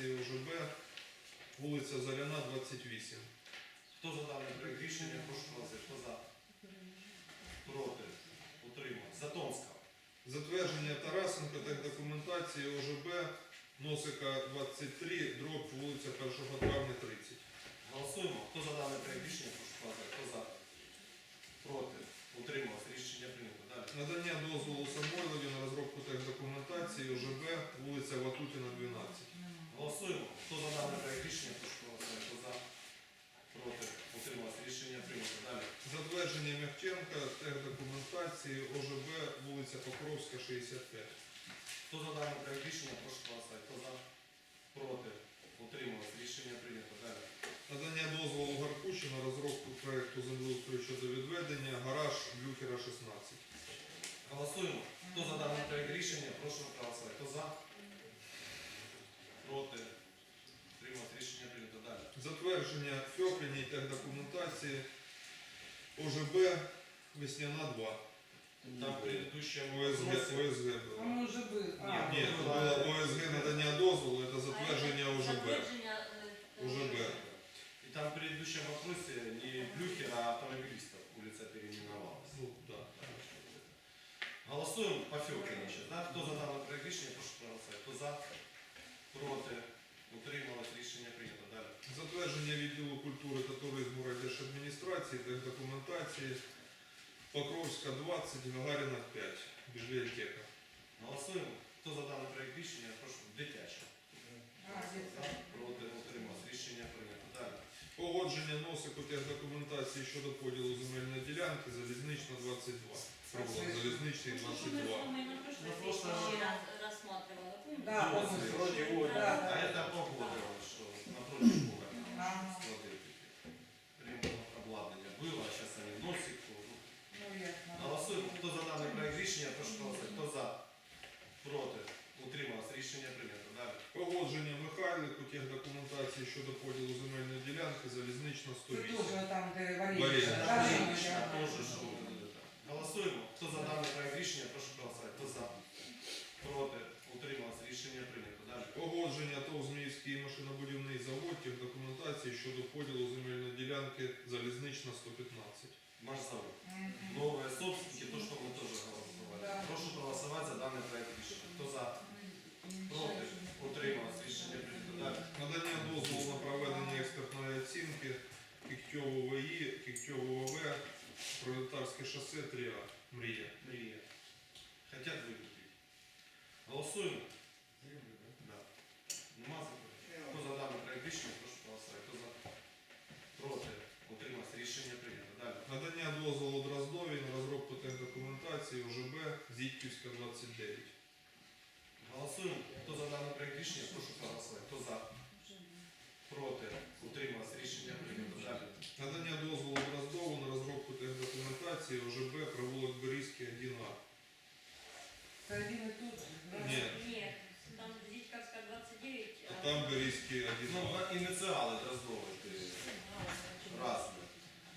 документації ОЖБ, вулиця Заряна, 28. Хто за даний рішення, прошу голосувати. Хто за? Проти? Утримав. Затонська. Затвердження Тарасенка техдокументації ОЖБ Носика 23, дроб вулиця 1 травня 30. Голосуємо. Хто за даний рішення, прошу голосувати. Хто за? Проти? Утримав. Рішення прийнято. Далі. Надання дозволу Самойлові на розробку техдокументації ОЖБ вулиця Ватутіна 12. Голосуємо. Хто за даний проект рішення, прошу голосувати. Хто за? Проти? Утримав. Рішення прийнято. Далі. Затвердження Мягченка техдокументації ОЖБ вулиця Покровська 65. Хто за даний проект рішення, прошу голосувати. Хто за? Проти? Утримав. Рішення прийнято. Далі. Надання дозволу Гаркучі на розробку проекту землеустрою щодо відведення гараж Блюхера 16. Голосуємо. Хто за даний проект рішення, прошу проголосувати. Хто за? Проти? Утримав. Рішення прийнято. Далі. Затвердження Фьокліній техдокументації ОЖБ Весняна 2. Там в предыдущем ОСГ, вопросе- ОСГ було. Он уже был. А, Ні, це було ОСГ надання дозволу, це затвердження ОЖБ. Затвердження, е, ОЖБ. И там в предыдущем вопросе не Блюхер, а автомобилистов улица переименовалась. Ну, так. Голосуємо по Фьокіну ще. Да? Хто за даний проект рішення, прошу проголосувати. Хто за? Проти? Утрималось. Рішення прийнято. Далі. Затвердження відділу культури та туризму райдержадміністрації техдокументації Покровська 20, Гагаріна 5, бібліотека. Голосуємо. Хто за даний проєкт рішення, прошу дитяче. Проти? Утрималось. Рішення прийнято. Далі. Погодження щодо поділу земельної ділянки залізнична 22. Пробував, залізничний Ну, що ми з 22. на прошлой На раз. раз- помните? Да, Ну, вроде. А это погодило, что напротив Бога. Ага такі. Ремонт обладнання було, а зараз вони носять. Ну, ясно. Голосуємо. Хто за даний проект рішення, прошу голосувати. Хто за? Проти? Утрималось. Рішення прийнято. Далі. Погодження Михайлику техдокументації щодо поділу земельної ділянки залізнична Ты 108. тоже там, где Валерий. Валерий. Отлично, теж, що ви будете. Голосуємо. Хто за даний проект рішення, прошу голосувати. Хто за? Проти? Утрималось. Рішення прийнято. Далі. Погодження ТОВ Зміївський машинобудівний завод техдокументації щодо поділу земельної ділянки залізнична 115. Марсовий. Мгм. Новые собственники, то, что мы тоже голосовали. Да. Прошу проголосовать за данный проект рішення. Хто за? Проти? Утрималось. Шосе 3А. Мрія. Мрія. Хотят викупити. Голосуємо? Да. Нема заперечень? Хто за даний проект рішення, прошу проголосувати. Хто за? Проти? Утрималось. Рішення прийнято. Далі. Надання дозволу Дроздові на розробку техдокументації ОЖБ Зітківська 29. Голосуємо. Хто за даний проект рішення, прошу проголосувати. Хто за? Проти? Утрималось. Рішення прийнято. Далі. Надання дозволу техдокументації ОЖБ провулок Берізький 1А. Это один и тот же, да? Ні, Нет, там Зитьковская 29. а там Берізький Ну, 1А. ініціали Дроздової. ти Разні.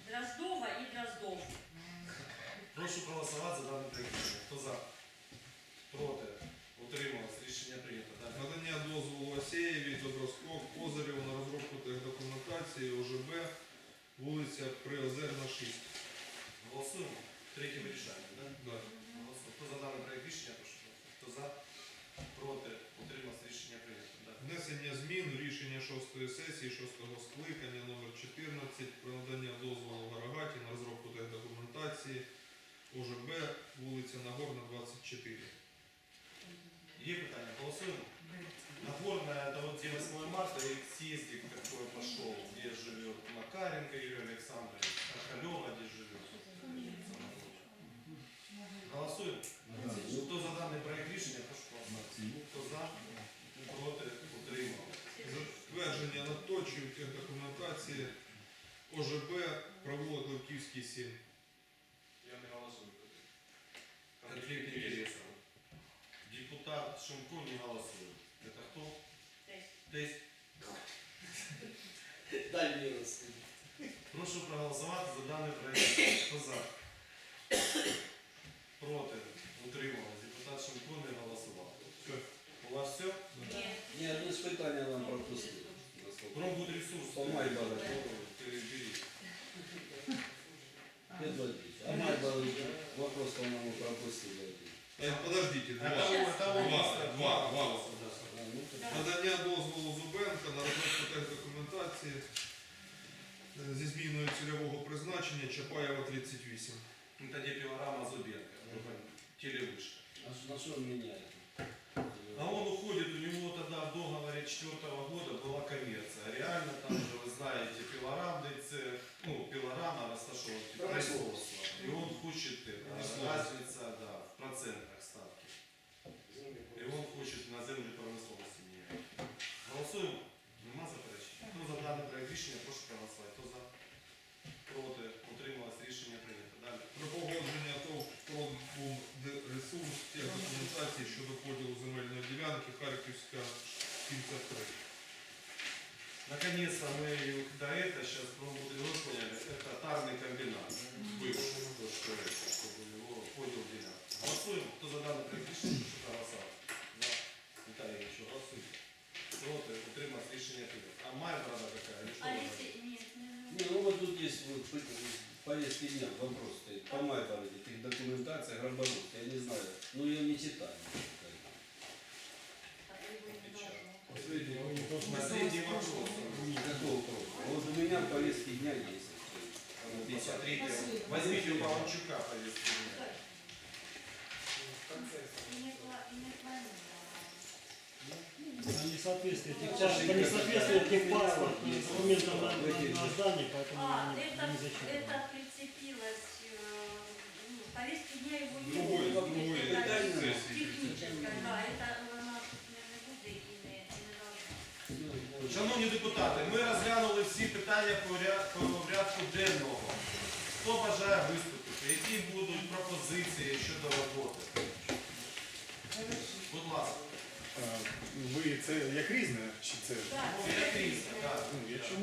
Дроздова и Дроздов. Прошу проголосувати за даний проект рішення. Хто за? Проти? Утрималось. Рішення прийнято. Далі. Надання дозволу Осеєві, Доброскок, Козирєву на розробку техдокументації ОЖБ вулиця Приозерна 6. Голосуємо. Третє вирішальне, так? Да. Голосуємо. Хто за даний проект рішення, прошу. Хто за? Проти? Утрималось. Рішення прийнято. Далі. Внесення змін рішення 6 сесії 6 скликання номер 14 про надання дозволу Гарагаті на розробку техдокументації ОЖБ вулиця Нагорна 24. Є питання? Голосуємо. Нагорная, это вот где 8 марта и съездик какой пошел, где живет Макаренко Юрий Александрович, Ахалева где живет. Голосуем. Хто за даний проект рішення, прошу голосувати. Хто за, проти, утримав. Затвердження надточів техдокументації ОЖБ провулок Левківський 7. Я не голосую. Конфликт интересов. Депутат Шумко не голосует. Это кто? Тесть. Тесть. Дай милости. Прошу проголосувати за даний проект. Хто за? Проти, утримав. Депутат Шумко не голосував. Все. У вас все? Нет. Не, одно испытание. питання нам пропустили. Промбудресурс. По Майбану. Переберіть. А, Підводіть. А Майбану вопрос, по-моему, пропустили. Е, Подождите, А два. того- того Два, міста- два, два вопроса. А, ну, Надання дозволу Зубенка на розробку техдокументації е, зі зміною цільового призначення Чапаєва 38. Ну, Тоді пилорама Зубенка. Телевышка. а что- на что он меняет? А он уходит, у него техдокументації щодо поділу земельної ділянки Харківська 73. Наконец-то мы ее- до этого сейчас пробовали вы поняли, это тарный комбинат, бывший, то, что это, чтобы его подел делят. Голосуем, кто за данный проект рішення, прошу проголосовать. За. Виталий, еще голосуем. Проти, утрималось рішення прийнято. А моя брата какая? Или что А она? если нет, не Не, ну вот тут есть вот в повестке дня вопрос стоит. По Майбану этих документация, гробовод. Я не знаю. Ну я не читаю. так его не должно. Последний вопрос. Какого вопроса? Вот у меня в повестке дня есть. 53 Последний. Возьмите у Павловчука повестку. дня. И не пла- и не планируем. А несоответствие тех, по несоответствию тех паспортных документов на, на, на здание, поэтому А, не, это, не зачитано. это прицепилось, э, ну, в повестке дня его не Другой, было. другой Это сессии. Техническое, да, это вона не, не буде і не, і не должна. Шановні депутати, ми розглянули всі питання по ря- по порядку денного. Хто бажає виступити? Які будуть пропозиції щодо роботи? Хорошо. Будь ласка. А, Ви це як різне чи це? Так, як різне. Ну, якщо можна.